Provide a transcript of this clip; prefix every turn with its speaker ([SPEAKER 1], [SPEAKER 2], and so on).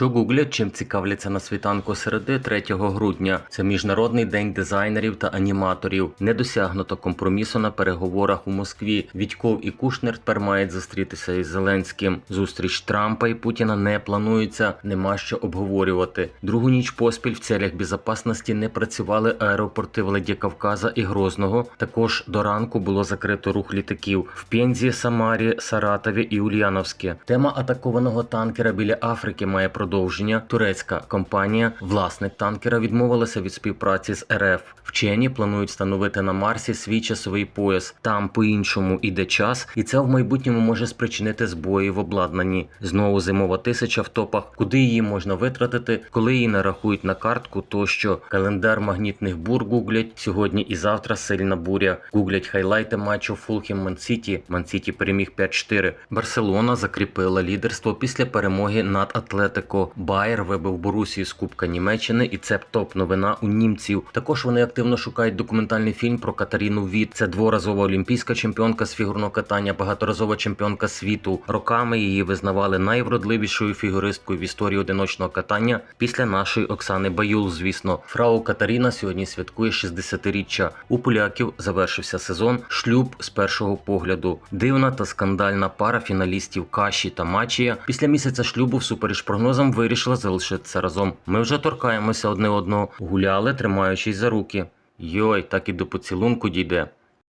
[SPEAKER 1] Що гуглять, чим цікавляться на світанку середи 3 грудня. Це міжнародний день дизайнерів та аніматорів. Не досягнуто компромісу на переговорах у Москві. Вітьков і Кушнер тепер мають зустрітися із Зеленським. Зустріч Трампа і Путіна не планується, нема що обговорювати. Другу ніч поспіль в цілях безпечності не працювали аеропорти Владикавказа і Грозного. Також до ранку було закрито рух літаків в Пензі, Самарі, Саратові і Ульяновське. Тема атакованого танкера біля Африки має продовження. Турецька компанія, власник танкера, відмовилася від співпраці з РФ. Вчені планують встановити на Марсі свій часовий пояс. Там по-іншому іде час, і це в майбутньому може спричинити збої в обладнанні. Знову зимова тисяча в топах, куди її можна витратити, коли її нарахують на картку, тощо календар магнітних бур гуглять сьогодні і завтра сильна буря. Гуглять хайлайти матчу Фулхем Мансіті. Мансіті переміг 5-4. Барселона закріпила лідерство після перемоги над Атлетико. Байер вибив Борусію з Кубка Німеччини, і це топ новина у німців. Також вони активно шукають документальний фільм про Катаріну Віт. Це дворазова олімпійська чемпіонка з фігурного катання, багаторазова чемпіонка світу. Роками її визнавали найвродливішою фігуристкою в історії одиночного катання після нашої Оксани Баюл. Звісно, фрау Катаріна сьогодні святкує 60-річчя. У поляків завершився сезон. Шлюб з першого погляду. Дивна та скандальна пара фіналістів Каші та Мачія після місяця шлюбу, всупереч прогнозам, вирішила залишитися разом. Ми вже торкаємося одне одного, гуляли, тримаючись за руки. Йой, так і до поцілунку дійде.